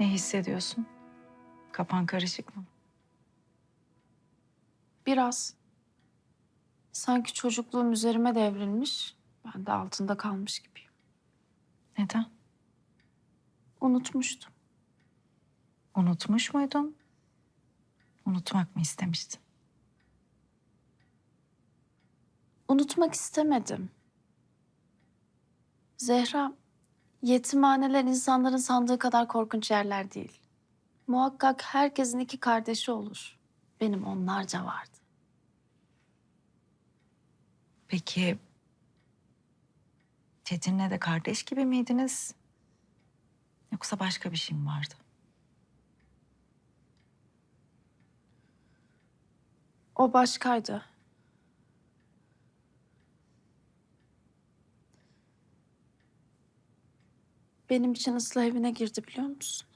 Ne hissediyorsun? Kafan karışık mı? Biraz. Sanki çocukluğum üzerime devrilmiş. Ben de altında kalmış gibiyim. Neden? Unutmuştum. Unutmuş muydun? Unutmak mı istemiştin? Unutmak istemedim. Zehra, yetimhaneler insanların sandığı kadar korkunç yerler değil. Muhakkak herkesin iki kardeşi olur. Benim onlarca vardı. Peki Çetin'le de kardeş gibi miydiniz? Yoksa başka bir şey mi vardı? O başkaydı. Benim için ıslah evine girdi biliyor musun?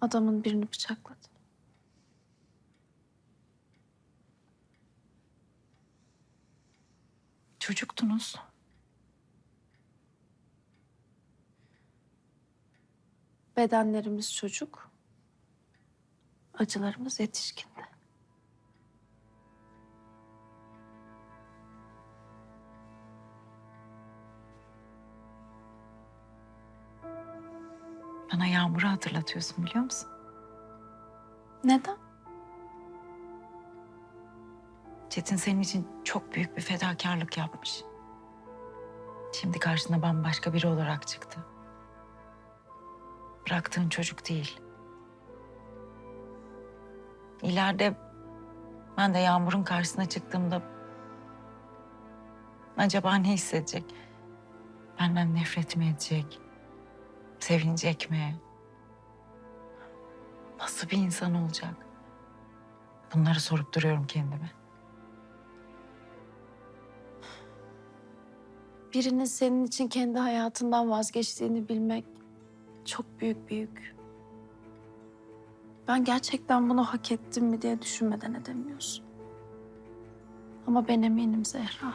Adamın birini bıçakladı. Çocuktunuz. Bedenlerimiz çocuk, acılarımız yetişkindi. Bana Yağmur'u hatırlatıyorsun biliyor musun? Neden? Çetin senin için çok büyük bir fedakarlık yapmış. Şimdi karşına bambaşka biri olarak çıktı. Bıraktığın çocuk değil. İleride ben de Yağmur'un karşısına çıktığımda acaba ne hissedecek? Benden nefret mi edecek? Sevinecek mi? Nasıl bir insan olacak? Bunları sorup duruyorum kendime. Birinin senin için kendi hayatından vazgeçtiğini bilmek çok büyük bir yük. Ben gerçekten bunu hak ettim mi diye düşünmeden edemiyorsun. Ama ben eminim Zehra.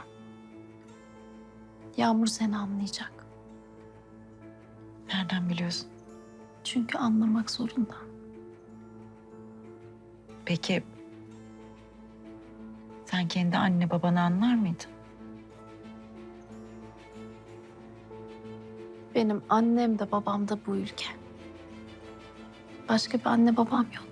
Yağmur seni anlayacak. Nereden biliyorsun? Çünkü anlamak zorunda. Peki sen kendi anne babanı anlar mıydın? Benim annem de babam da bu ülke. Başka bir anne babam yok.